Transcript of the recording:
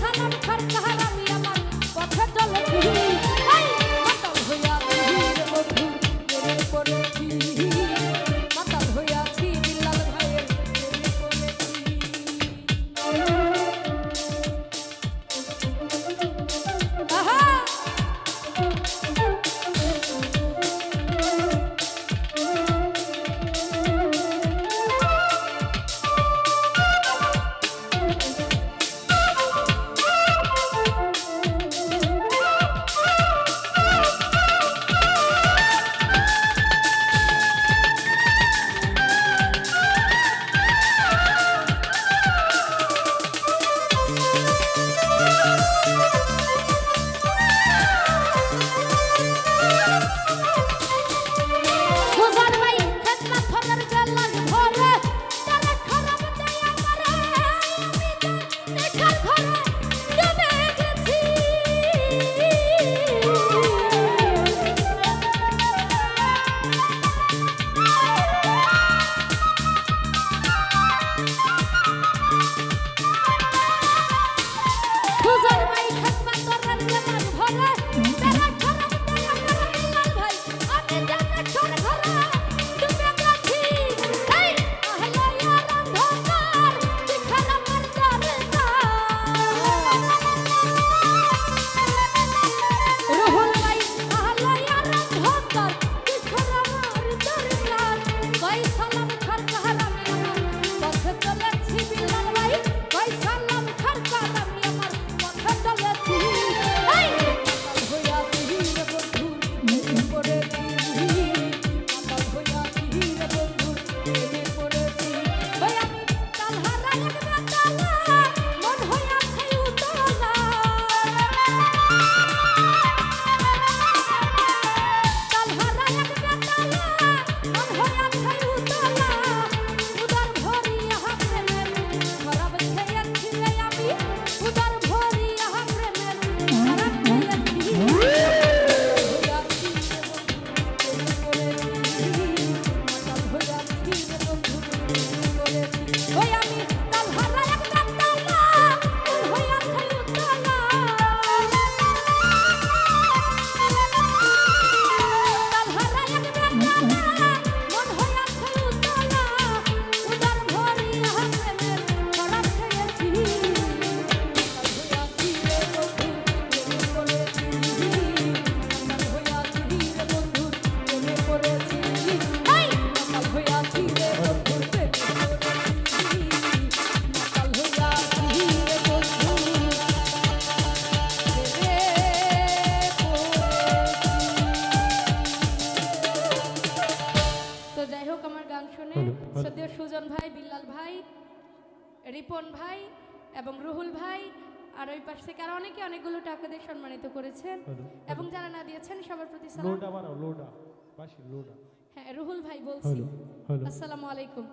সালাম আমার গান শুনে সদ্য সুজন ভাই বিল্লাল ভাই রিপন ভাই এবং রুহুল ভাই আর ওই পাশ থেকে আর অনেকে অনেকগুলো টাকা দিয়ে সম্মানিত করেছেন এবং যারা না দিয়েছেন সবার প্রতি সালাম। লোডা লোডা হ্যাঁ রুহুল ভাই বলছি। আসসালামু আলাইকুম।